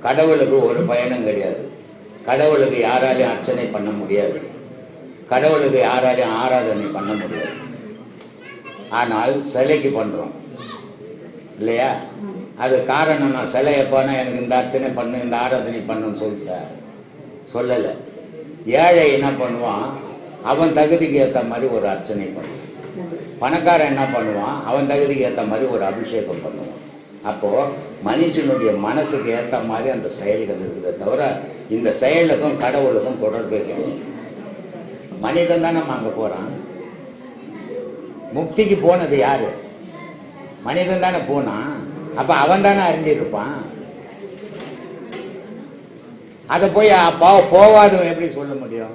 கடவுளுக்கு ஒரு பயணம் கிடையாது. கடவுளுக்கு யாராலையும் அர்ச்சனை பண்ண முடியாது. கடவுளுக்கு யாராலையும் ஆராதனை பண்ண முடியாது. ஆனால் சிலைக்கு பண்ணுறோம் இல்லையா? அது காரணம் நான் சிலை எப்போனா எனக்கு இந்த அர்ச்சனை பண்ணு இந்த ஆராதனை பண்ணுன்னு சொல்லிச்சா? சொல்லலை. ஏழை என்ன பண்ணுவான்? அவன் தகுதிக்கு ஏற்ற மாதிரி ஒரு அர்ச்சனை பண்ணுவான். பணக்காரன் என்ன பண்ணுவான்? அவன் தகுதிக்கு ஏற்ற மாதிரி ஒரு அபிஷேகம் பண்ணுவான். அப்போது மனுஷனுடைய மனசுக்கு ஏற்ற மாதிரி அந்த செயல்கள் இருக்குதே தவிர இந்த செயலுக்கும் கடவுளுக்கும் தொடர்பே கிடையாது மனிதன் தான் நம்ம அங்கே போகிறான் முக்திக்கு போனது யார்? மனிதன் தானே போனான். அப்போ அவன் தானே அறிஞ்சிருப்பான் அதை போய் அப்போ போவாதவன் எப்படி சொல்ல முடியும்?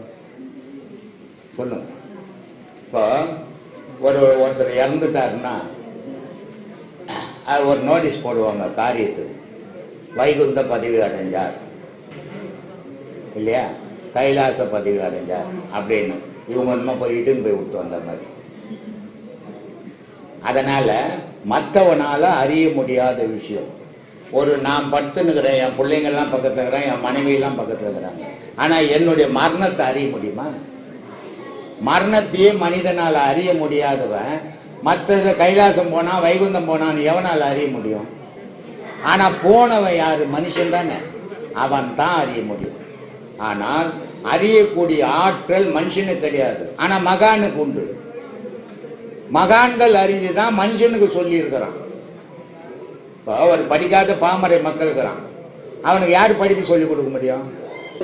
சொல்லுங்க. இப்போ ஒரு ஒருத்தர் இறந்துட்டாருன்னா அது ஒரு நோட்டீஸ் போடுவாங்க காரியத்துக்கு. வைகுந்த பதிவு அடைஞ்சார். இல்லையா? கைலாச பதிவு அடைஞ்சார். அப்படின்னு. இவங்க இன்னும் போய் இட்டுன்னு போய் விட்டு வந்த மாதிரி. அதனால மற்றவனால அறிய முடியாத விஷயம். ஒரு நான் படுத்துனுக்கிறேன் என் பிள்ளைங்கள்லாம் பக்கத்தில் இருக்கிறேன் என் மனைவியெல்லாம் பக்கத்தில் இருக்கிறாங்க. ஆனால் என்னுடைய மரணத்தை அறிய முடியுமா? மரணத்தையே மனிதனால் அறிய முடியாதவன் மற்றது கைலாசம் போனால் வைகுந்தம் போனான்னு எவனால் அறிய முடியும்? ஆனால் போனவன் யார்? மனுஷன் தானே. அவன் தான் அறிய முடியும். ஆனால் அறியக்கூடிய ஆற்றல் மனுஷனுக்கு கிடையாது. ஆனால் மகானுக்கு உண்டு. மகான்கள் அறிஞ்சு தான் மனுஷனுக்கு சொல்லியிருக்கிறான். இப்போ அவர் படிக்காத பாமரை மக்கள்கிறான். அவனுக்கு யார் படிப்பு சொல்லிக் கொடுக்க முடியும்?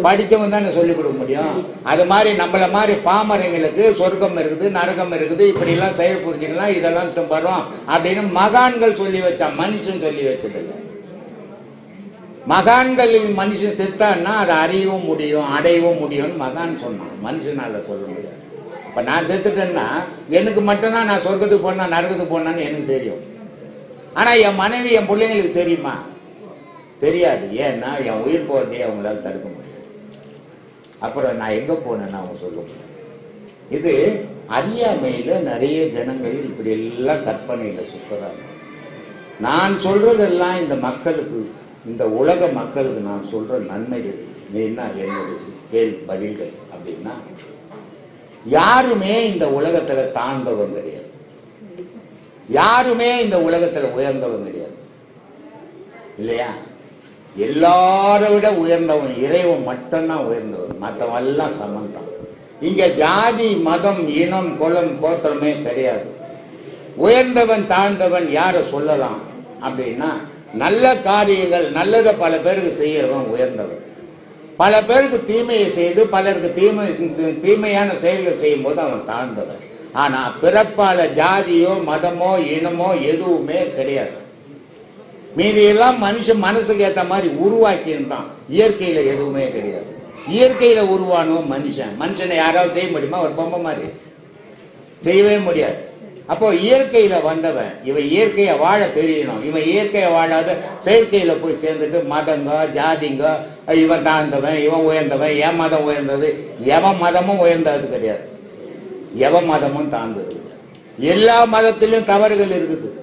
படித்தவன் தானே சொல்லிக் கொடுக்க முடியும். அது மாதிரி நம்மள மாதிரி பாமரங்களுக்கு சொர்க்கம் இருக்குது நரகம் இருக்குது இப்படிலாம் செயல் புரிஞ்சுக்கலாம் இதெல்லாம் வரும் அப்படின்னு மகான்கள் சொல்லி வச்சா மனுஷன் சொல்லி வச்சதில்லை மகான்கள் இது மனுஷன் செத்தான்னா அதை அறியவும் முடியும் அடையவும் முடியும்னு மகான் சொன்னான். மனுஷனால் சொல்ல முடியாது. இப்போ நான் செத்துட்டேன்னா எனக்கு மட்டும்தான் நான் சொர்க்கத்துக்கு போனா நரகத்துக்கு போனான்னு எனக்கு தெரியும். ஆனால் என் மனைவி என் பிள்ளைங்களுக்கு தெரியுமா? தெரியாது. ஏன்னா என் உயிர் போகிறதே அவங்களால தடுக்க அப்புறம் நான் எங்கே போனேன்னு அவங்க சொல்ல முடியும் இது அறியாமையில் நிறைய ஜனங்கள் இப்படி எல்லாம் கற்பனையில் சுற்றுறாங்க நான் சொல்றதெல்லாம் இந்த மக்களுக்கு இந்த உலக மக்களுக்கு நான் சொல்ற நன்மைகள். என்ன என்னுடைய கேள் பதில்கள் அப்படின்னா யாருமே இந்த உலகத்துல தாழ்ந்தவன் கிடையாது. யாருமே இந்த உலகத்துல உயர்ந்தவன் கிடையாது. இல்லையா? எல்லாரை விட உயர்ந்தவன் இறைவன் மட்டும்தான் உயர்ந்தவன். மற்றவெல்லாம் எல்லாம் சமந்தான். இங்க ஜாதி மதம் இனம் குலம் கோத்திரமே கிடையாது. உயர்ந்தவன் தாழ்ந்தவன் யாரை சொல்லலாம் அப்படின்னா நல்ல காரியங்கள் நல்லதை பல பேருக்கு செய்யறவன் உயர்ந்தவன். பல பேருக்கு தீமையை செய்து பலருக்கு தீமை தீமையான செயல்கள் செய்யும் போது அவன் தாழ்ந்தவன். ஆனா பிறப்பால ஜாதியோ மதமோ இனமோ எதுவுமே கிடையாது. மீதியெல்லாம் மனுஷன் மனசுக்கு ஏற்ற மாதிரி உருவாக்கியிருந்தான். இயற்கையில் எதுவுமே கிடையாது. இயற்கையில் உருவானவன் மனுஷன். மனுஷனை யாராவது செய்ய முடியுமா? ஒரு பொம்மை மாதிரி. செய்யவே முடியாது. அப்போ இயற்கையில வந்தவன் இவன் இயற்கையை வாழ தெரியணும். இவன் இயற்கையை வாழாத செயற்கையில போய் சேர்ந்துட்டு மதங்க ஜாதிங்க இவன் தாழ்ந்தவன் இவன் உயர்ந்தவன் என் மதம் உயர்ந்தது எவன் மதமும் உயர்ந்தது கிடையாது. எவன் மதமும் தாழ்ந்தது எல்லா மதத்திலும் தவறுகள் இருக்குது.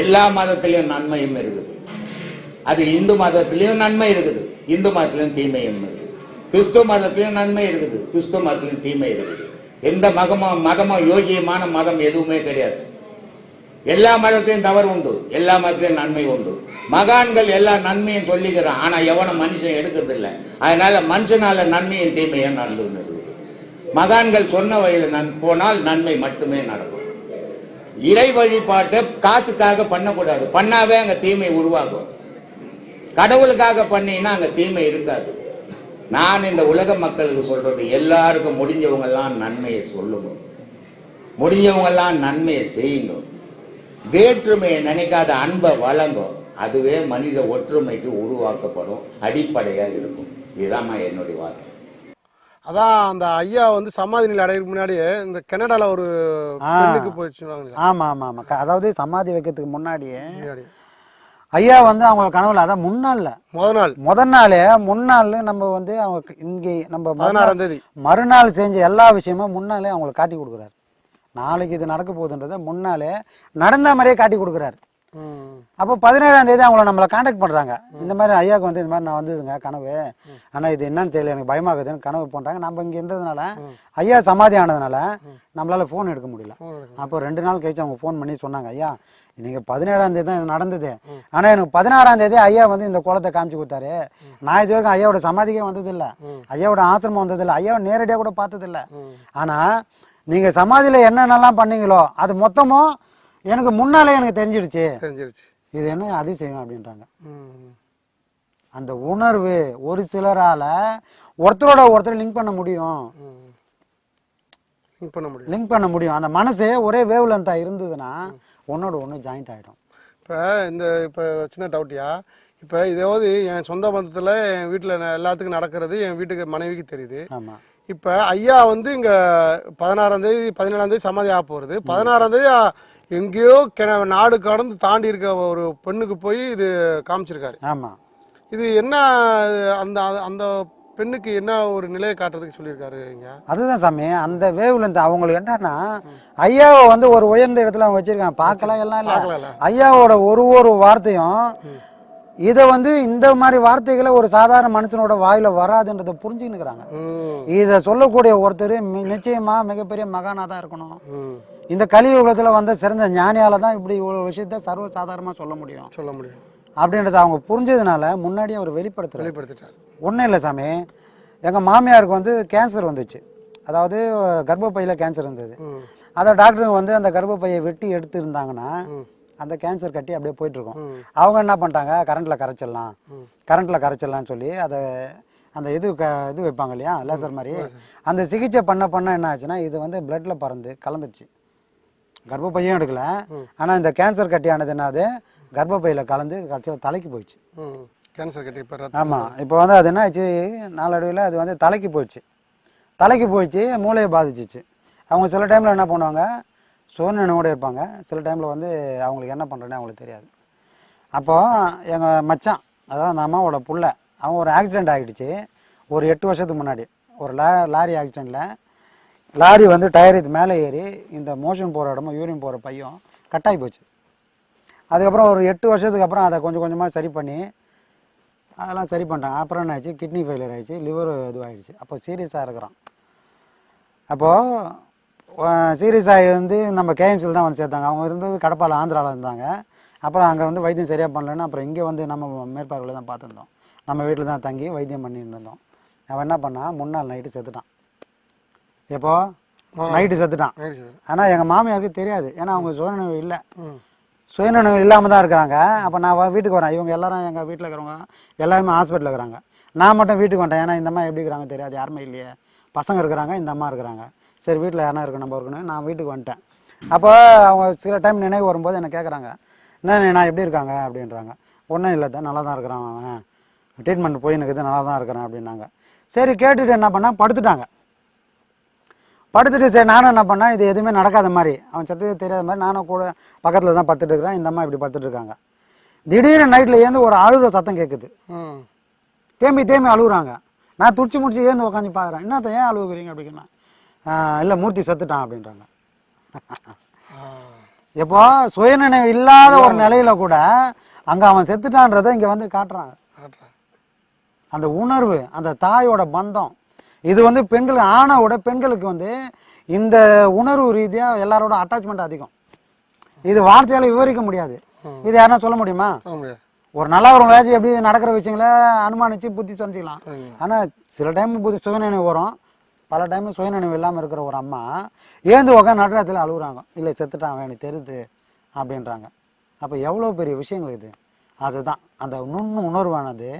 எல்லா மதத்திலையும் நன்மையும் இருக்குது. அது இந்து மதத்திலையும் நன்மை இருக்குது இந்து மதத்திலையும் தீமையும் இருக்குது. கிறிஸ்துவ மதத்திலையும் நன்மை இருக்குது கிறிஸ்துவ மதத்திலையும் தீமை இருக்குது. எந்த மகமோ மதமும் யோகியமான மதம் எதுவுமே கிடையாது. எல்லா மதத்திலையும் தவறு உண்டு எல்லா மதத்திலையும் நன்மை உண்டு. மகான்கள் எல்லா நன்மையும் சொல்லிக்கிறான் ஆனால் எவனும் மனுஷன் எடுக்கிறது இல்லை அதனால மனுஷனால நன்மையும் தீமையும் நடந்துன்னு இருக்குது. மகான்கள் சொன்ன வழியில் நன் போனால் நன்மை மட்டுமே நடக்கும். இறை வழிபாட்டை காசுக்காக பண்ணக்கூடாது. பண்ணாவே அங்க தீமை உருவாகும். கடவுளுக்காக பண்ணினா அங்க தீமை இருக்காது. நான் இந்த உலக மக்களுக்கு சொல்றது எல்லாருக்கும் முடிஞ்சவங்கெல்லாம் நன்மையை சொல்லுங்க. முடிஞ்சவங்கெல்லாம் நன்மையை செய்யுங்க. வேற்றுமையை நினைக்காத அன்பை வழங்கும் அதுவே மனித ஒற்றுமைக்கு உருவாக்கப்படும் அடிப்படையாக இருக்கும். இதுதாம்மா என்னுடைய வார்த்தை அதான் அந்த ஐயா வந்து சமாதி நிலை அடையிறதுக்கு முன்னாடியே இந்த கனடால ஒரு. பெண்ணுக்கு போயிடுச்சுனாங்க ஆமா ஆமா ஆமா. அதாவது சமாதி வைக்கிறதுக்கு முன்னாடியே முன்னாடி ஐயா வந்து அவங்க கனவுல அதான் முன்னாள்ல. முத நாள் முதல் நாளே முன்னாள் நம்ம வந்து அவங்க இங்கே நம்ம பதினாறாம் தேதி. மறுநாள் செஞ்ச எல்லா விஷயமும் முன்னாலே அவங்களுக்கு காட்டி கொடுக்குறாரு. நாளைக்கு இது நடக்க போகுதுன்றதை முன்னாலே நடந்த மாதிரியே காட்டி கொடுக்குறாரு. அப்போ பதினேழாம் தேதி அவங்கள நம்மளை காண்டாக்ட் பண்ணுறாங்க இந்த மாதிரி ஐயாவுக்கு வந்து இந்த மாதிரி நான் வந்ததுங்க கனவு. ஆனால் இது என்னன்னு தெரியல எனக்கு பயமாகுதுன்னு கனவு பண்ணுறாங்க நம்ம இங்கே இருந்ததுனால ஐயா சமாதி ஆனதுனால நம்மளால ஃபோன் எடுக்க முடியல. அப்போ ரெண்டு நாள் கழிச்சு அவங்க ஃபோன் பண்ணி சொன்னாங்க ஐயா நீங்கள் பதினேழாம் தேதி தான் இது நடந்தது. ஆனால் எனக்கு பதினாறாம் தேதி ஐயா வந்து இந்த குளத்தை காமிச்சு கொடுத்தாரு. நான் இது வரைக்கும் ஐயாவோட சமாதிக்கே வந்ததில்லை. ஐயாவோட ஆசிரமம் வந்ததில்லை. ஐயாவை நேரடியாக கூட பார்த்ததில்ல. ஆனால் நீங்கள் சமாதியில் என்னென்னலாம் பண்ணீங்களோ அது மொத்தமும் எனக்கு முன்னாலே எனக்கு தெரிஞ்சிடுச்சு. தெரிஞ்சிருச்சு இது என்ன அதிசயம் அப்படின்றாங்க. அந்த உணர்வு ஒரு சிலரால ஒருத்தரோட ஒருத்தர் லிங்க் பண்ண முடியும். லிங்க் பண்ண முடியும். லிங்க் பண்ண முடியும். அந்த மனசு ஒரே வேவ் லென்த்தா இருந்ததுன்னா ஒன்னோட ஒன்று ஜாயிண்ட் ஆயிடும். இப்போ இந்த இப்போ சின்ன டவுட்டியா இப்போ இதாவது என் சொந்த பந்தத்தில் என் வீட்டில் எல்லாத்துக்கும் நடக்கிறது என் வீட்டுக்கு மனைவிக்கு தெரியுது. ஆமா. இப்போ ஐயா வந்து இங்கே பதினாறாம் தேதி பதினேழாம் தேதி சமாதி ஆக போகிறது பதினாறாம் தேதி எங்கேயோ கிண நாடு கடந்து தாண்டி இருக்க ஒரு பெண்ணுக்கு போய் இது காமிச்சிருக்காரு. ஆமா. இது என்ன அந்த அந்த பெண்ணுக்கு என்ன ஒரு நிலையை காட்டுறதுக்கு சொல்லியிருக்காரு இங்க அதுதான் சாமி அந்த வேவ் லென்த் அவங்களுக்கு என்னன்னா ஐயாவை வந்து ஒரு உயர்ந்த இடத்துல அவங்க வச்சிருக்காங்க. பார்க்கலாம் எல்லாம் இல்லை. ஐயாவோட ஒரு ஒரு வார்த்தையும் இதை வந்து இந்த மாதிரி வார்த்தைகளை ஒரு சாதாரண மனுஷனோட வாயில வராதுன்றதை புரிஞ்சுக்கினுக்குறாங்க ம். இதை சொல்லக்கூடிய ஒருத்தர் நிச்சயமா மிகப்பெரிய மகானா தான் இருக்கணும். இந்த கலியுகத்துல வந்த சிறந்த ஞானியால தான் இப்படி ஒரு விஷயத்த சர்வ சாதாரணமா சொல்ல முடியும். சொல்ல முடியும். அப்படின்றத அவங்க புரிஞ்சதுனால முன்னாடியே அவர் வெளிப்படுத்துறாரு. வெளிப்படுத்திட்டார். ஒன்றும் இல்லை சாமி. எங்கள் மாமியாருக்கு வந்து கேன்சர் வந்துச்சு. அதாவது கர்ப்பப்பையில் கேன்சர் இருந்தது. அதை டாக்டருங்க வந்து அந்த கர்ப்பப்பையை வெட்டி எடுத்து இருந்தாங்கன்னா ம். அந்த கேன்சர் கட்டி அப்படியே போயிட்டு இருக்கும் ம். அவங்க என்ன பண்ணிட்டாங்க? கரண்ட்ல கரைச்சிடலாம். ம். கரண்ட்ல கரைச்சிடலாம்னு சொல்லி அதை அந்த இது க இது வைப்பாங்க இல்லையா? லேசர் மாதிரி. அந்த சிகிச்சை பண்ண பண்ண என்ன ஆச்சுன்னா இது வந்து பிளட்ல பறந்து கலந்துருச்சு. கர்ப்பப்பையும் எடுக்கல. ஆனால் இந்த கேன்சர் கட்டியானது என்னது? கர்ப்பப்பையில் கலந்து கடைசியில் தலைக்கு போயிடுச்சு. கேன்சர் கட்டி ஆமாம் இப்போ வந்து அது என்ன ஆச்சு நாளடைவில் அது வந்து தலைக்கு போயிடுச்சு. தலைக்கு போயிடுச்சு மூளையை பாதிச்சிச்சு. அவங்க சில டைமில் என்ன பண்ணுவாங்க? சோர்நினைவோடு இருப்பாங்க. சில டைமில் வந்து அவங்களுக்கு என்ன பண்ணுறேன்னு அவங்களுக்கு தெரியாது. அப்போது எங்கள் மச்சான் அதாவது அந்த அம்மாவோட புள்ள அவன் ஒரு ஆக்சிடெண்ட் ஆகிடுச்சு ஒரு எட்டு வருஷத்துக்கு முன்னாடி. ஒரு லா லாரி ஆக்சிடெண்ட்டில் லாரி வந்து டயர் இது மேலே ஏறி இந்த மோஷன் போகிற இடமும் யூரின் போகிற பையும் கட்டாகி போச்சு. அதுக்கப்புறம் ஒரு எட்டு வருஷத்துக்கு அப்புறம் அதை கொஞ்சம் கொஞ்சமாக சரி பண்ணி அதெல்லாம் சரி பண்ணிட்டாங்க. அப்புறம் என்ன ஆச்சு கிட்னி ஃபெயிலியர் ஆகிடுச்சு லிவர் இதுவாகிடுச்சு அப்போ சீரியஸாக இருக்கிறான். அப்போது சீரியஸ் ஆகி வந்து நம்ம கேஎம்சியில் தான் வந்து சேர்த்தாங்க. அவங்க இருந்தது கடப்பால ஆந்திராவில் இருந்தாங்க. அப்புறம் அங்கே வந்து வைத்தியம் சரியாக பண்ணலன்னு அப்புறம் இங்கே வந்து நம்ம மேற்பார்வையில் தான் பார்த்துருந்தோம். நம்ம வீட்டில் தான் தங்கி வைத்தியம் பண்ணிட்டு இருந்தோம். அவன் என்ன பண்ணான் முன்னாள் நைட்டு செத்துட்டான். எப்போ? நைட்டு செத்துட்டான். ஆனால் எங்கள் மாமியாருக்கு தெரியாது. ஏன்னா அவங்க சுயநினைவு இல்லை. சுயநினைவு இல்லாமல் தான் இருக்கிறாங்க. அப்போ நான் வீட்டுக்கு வரேன். இவங்க எல்லாரும் எங்கள் வீட்டில் இருக்கிறவங்க எல்லாருமே ஹாஸ்பிட்டலில் இருக்கிறாங்க. நான் மட்டும் வீட்டுக்கு வந்துட்டேன். ஏன்னா இந்த அம்மா எப்படி இருக்கிறாங்க தெரியாது. யாருமே இல்லையே. பசங்க இருக்கிறாங்க இந்த அம்மா இருக்கிறாங்க. சரி வீட்டில் யாரா இருக்கு நம்ம இருக்கணும். நான் வீட்டுக்கு வந்துட்டேன். அப்போ அவங்க சில டைம் நினைவு வரும்போது என்ன கேட்குறாங்க என்ன நான் எப்படி இருக்காங்க? அப்படின்றாங்க. ஒன்றும் இல்லை தான் நல்லா தான் இருக்கிறான் அவன். ட்ரீட்மெண்ட் போய் இருக்குது நல்லா தான் இருக்கிறான். அப்படின்னாங்க. சரி கேட்டுட்டு என்ன பண்ணா படுத்துட்டாங்க. படுத்துட்டு சரி நானும் என்ன பண்ணேன் இது எதுவுமே நடக்காத மாதிரி அவன் சத்தது தெரியாத மாதிரி நானும் கூட பக்கத்தில் தான் படுத்துட்டு இருக்கிறேன் இந்த அம்மா இப்படி படுத்துட்டு இருக்காங்க. திடீர்னு நைட்டில் ஏந்து ஒரு அழுகிற சத்தம் கேட்குது தேம்பி தேம்பி அழுகுறாங்க. நான் துடிச்சு முடிச்சு ஏந்து உட்காந்து பார்க்குறேன் என்னத்த ஏன் அழுகுறீங்க? அப்படின்னா இல்லை மூர்த்தி செத்துட்டான் அப்படின்றாங்க. ஆ. எப்போ? சுயநினைவு இல்லாத ஒரு நிலையில கூட அங்கே அவன் செத்துட்டான்றதை இங்கே வந்து காட்டுறாங்க. அந்த உணர்வு அந்த தாயோட பந்தம் இது வந்து பெண்கள் ஆணை விட பெண்களுக்கு வந்து இந்த உணர்வு ரீதியாக எல்லாரோட அட்டாச்மெண்ட் அதிகம். இது வார்த்தையால விவரிக்க முடியாது. இது யாருன்னா சொல்ல முடியுமா? ஒரு நல்லா ஒரு வேஜி எப்படி நடக்கிற விஷயங்களை அனுமானிச்சு புத்தி சொல்லிக்கலாம். ஆனால் சில டைம் புத்தி சுயநினைவு வரும். பல டைம் சுயநினைவு இல்லாமல் இருக்கிற ஒரு அம்மா ஏந்து உட்காந்து நடுராத்தில் அழுகுறாங்க. இல்லை செத்துட்டான் அவன் எனக்கு தெரியுது அப்படின்றாங்க. அப்போ எவ்வளோ பெரிய விஷயங்கள் இது? அதுதான். அந்த நுண்ணு உணர்வானது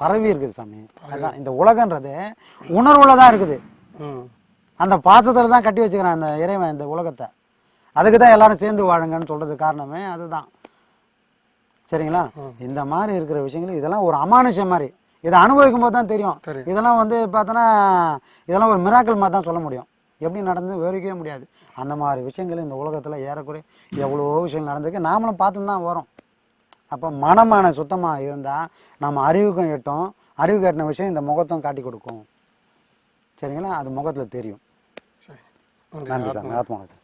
பரவி இருக்குது சாமி. அதான். இந்த உலகன்றது உணர்வுல தான் இருக்குது. அந்த பாசத்தில் தான் கட்டி வச்சுக்கிறான் அந்த இறைவன் இந்த உலகத்தை. அதுக்கு தான் எல்லாரும் சேர்ந்து வாழுங்கன்னு சொல்றது காரணமே அதுதான். சரிங்களா? இந்த மாதிரி இருக்கிற விஷயங்கள் இதெல்லாம் ஒரு அமானுஷம் மாதிரி. இதை அனுபவிக்கும் போது தான் தெரியும். இதெல்லாம் வந்து பார்த்தோன்னா இதெல்லாம் ஒரு மிராக்கள் மாதிரி தான் சொல்ல முடியும். எப்படி நடந்து விவரிக்கவே முடியாது. அந்த மாதிரி விஷயங்கள் இந்த உலகத்தில் ஏறக்குறைய எவ்வளோ விஷயங்கள் நடந்திருக்கு. நாமளும் பார்த்து தான் வரோம். அப்போ மனமான சுத்தமாக இருந்தால் நம்ம அறிவுக்கும் எட்டும். அறிவு கட்டின விஷயம் இந்த முகத்தும் காட்டி கொடுக்கும். சரிங்களா? அது முகத்தில் தெரியும். சரி. நன்றி நன்றி சார். ஆத்மா சார்